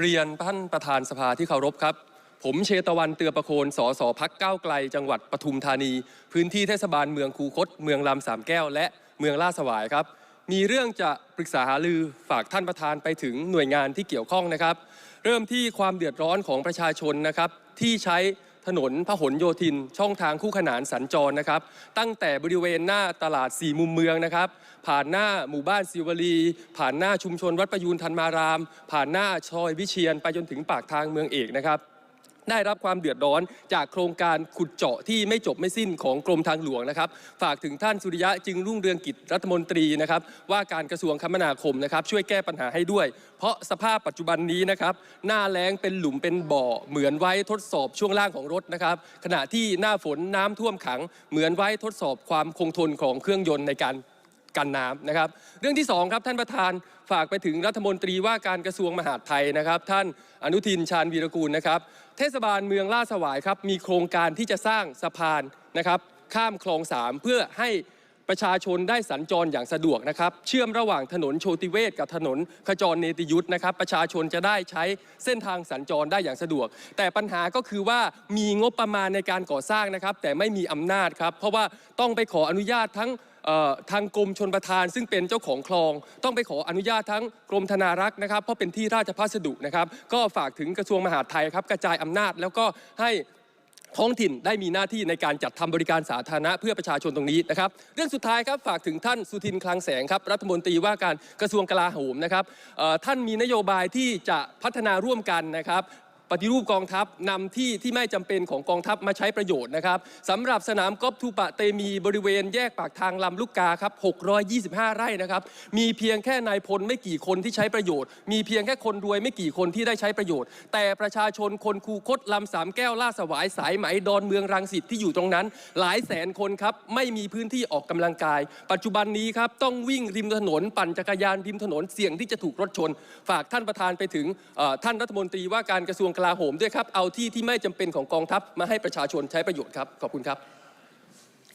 เรียนท่านประธานสภาที่เคารพครับ ผมเชตวันเตือประโคนสสพักก้าวไกล จังหวัดปทุมธานี พื้นที่เทศบาลเมืองคูคต เมืองลำสามแก้ว และเมืองล่าดสวายครับ มีเรื่องจะปรึกษาหารือฝากท่านประธานไปถึงหน่วยงานที่เกี่ยวข้องนะครับ เริ่มที่ความเดือดร้อนของประชาชนนะครับที่ใช้ ถนนพหลโยธิน ช่องทางคู่ขนานสัญจรนะครับ ตั้งแต่บริเวณหน้าตลาดสี่มุมเมืองนะครับ ผ่านหน้าหมู่บ้านศิวลี ผ่านหน้าชุมชนวัดประยูนธันมาราม ผ่านหน้าชอยวิเชียนไปจนถึงปากทางเมืองเอกนะครับ ได้รับความเดือดร้อนจากโครงการขุดเจาะที่ไม่จบไม่สิ้นของกรมทางหลวงนะครับ ฝากถึงท่านสุริยะจึงรุ่งเรืองกิจรัฐมนตรีนะครับ ว่าการกระทรวงคมนาคมนะครับ ช่วยแก้ปัญหาให้ด้วย เพราะสภาพปัจจุบันนี้นะครับ หน้าแล้งเป็นหลุมเป็นบ่อ เหมือนไว้ทดสอบช่วงล่างของรถนะครับ ขณะที่หน้าฝนน้ำท่วมขัง เหมือนไว้ทดสอบความคงทนของเครื่องยนต์ในการ กันน้ำนะครับ เรื่องที่สองครับท่านประธานฝากไปถึงรัฐมนตรีว่าการกระทรวงมหาดไทยนะครับ ท่านอนุทินชาญวีรกูลนะครับ เทศบาลเมืองลาดสวายครับมีโครงการที่จะสร้างสะพานนะครับ ข้ามคลองสามเพื่อให้ประชาชนได้สัญจรอย่างสะดวกนะครับ เชื่อมระหว่างถนนโชติเวศกับถนนขจรเนติยุทธนะครับ ประชาชนจะได้ใช้เส้นทางสัญจรได้อย่างสะดวก แต่ปัญหาก็คือว่ามีงบประมาณในการก่อสร้างนะครับ แต่ไม่มีอำนาจครับ เพราะว่าต้องไปขออนุญาตทั้ง ทางกรมชนประทาน ซึ่งเป็นเจ้าของคลอง ต้องไปขออนุญาตทั้งกรมธนารักษ์นะครับ เพราะเป็นที่ราชพัสดุนะครับ ก็ฝากถึงกระทรวงมหาดไทยครับกระจายอำนาจ แล้วก็ให้ท้องถิ่นได้มีหน้าที่ในการจัดทำบริการสาธารณะเพื่อประชาชนตรงนี้นะครับ เรื่องสุดท้ายครับฝากถึงท่านสุทินคลังแสงครับรัฐมนตรีว่าการกระทรวงกลาโหมนะครับท่านมีนโยบายที่จะพัฒนาร่วมกันนะครับ ปฏิรูปกองทัพนำที่ที่ไม่จำเป็นของกองทัพมาใช้ประโยชน์นะครับสำหรับสนามกอล์ฟทูปะเตมีบริเวณแยกปากทางลำลูกกาครับ 625 ไร่นะครับ มีเพียงแค่นายพลไม่กี่คนที่ใช้ประโยชน์ มีเพียงแค่คนรวยไม่กี่คนที่ได้ใช้ประโยชน์ แต่ประชาชนคนคูคตลำสามแก้วล่าสวายสายไหมดอนเมืองรังสิตที่อยู่ตรงนั้น หลายแสนคนครับไม่มีพื้นที่ออกกำลังกาย ปัจจุบันนี้ครับต้องวิ่งริมถนนปั่นจักรยานริมถนนเสี่ยงที่จะถูกรถชน ฝากท่านประธานไปถึงท่านรัฐมนตรีว่าการกระทรวงกลาโหมด้วยครับ เอาที่ที่ไม่จำเป็นของกองทัพมาให้ประชาชนใช้ประโยชน์ครับ ขอบคุณครับ